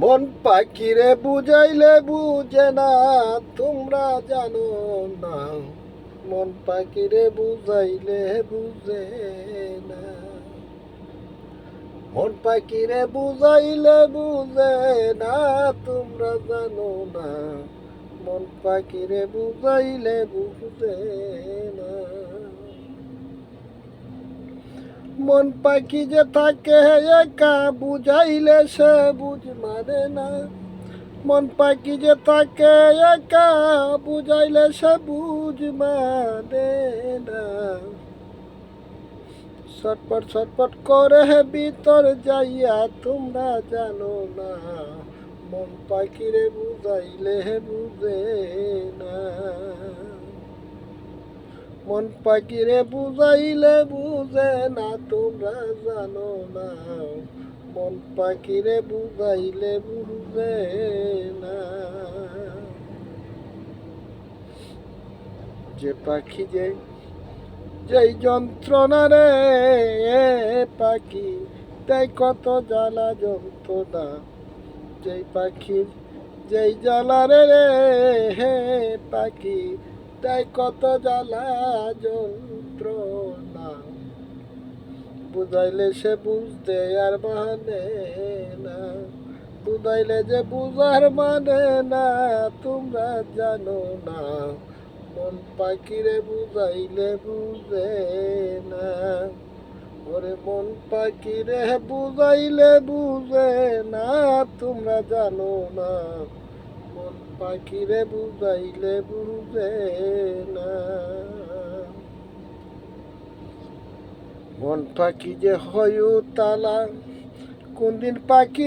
মন পাখিরে বুঝাইলে বুঝে না, তোমরা জানো না। মন পাখিরে বুঝাইলে বুঝে না। মন পাখিরে বুঝাইলে বুঝে না, তোমরা জানো না। মন পাখিরে বুঝাইলে বুঝে মন পাখি যে থাকে, একা বুঝাইলে সে বুঝ মানে না। মন পাখি যে থাকে, একা বুঝাইলে সে বুঝ মানে না। ছটপট ছটপট করে ভিতর যাইয়া, তোমরা জানো না, মন পাখিরে বুঝাইলে বুঝে না। মন পাখিরে বুঝাইলে বুঝে না, তোমরা জানো না। মন পাখিরে বুঝাইলে বুঝে না। যে পাখি যে, যেই যন্ত্রণা রে পাখি, তাই কত জ্বালা যন্ত্রণা। যেই পাখির, যেই জ্বালা রে, হে পাখি তাই কত জ্বালা যন্ত্রণা। বুঝাইলে সে বুঝতে আর মানে না। বুঝাইলে যে বুঝার মানে না, তোমরা জানো না। মন পাখিরে বুঝাইলে বুঝে না। ওরে মন পাখিরে বুঝাইলে বুঝে না, তোমরা জানো না। মন পাখিরে বুঝাইলে বুঝে না মন পাখি যে হয় তালা কোনদিন পাখি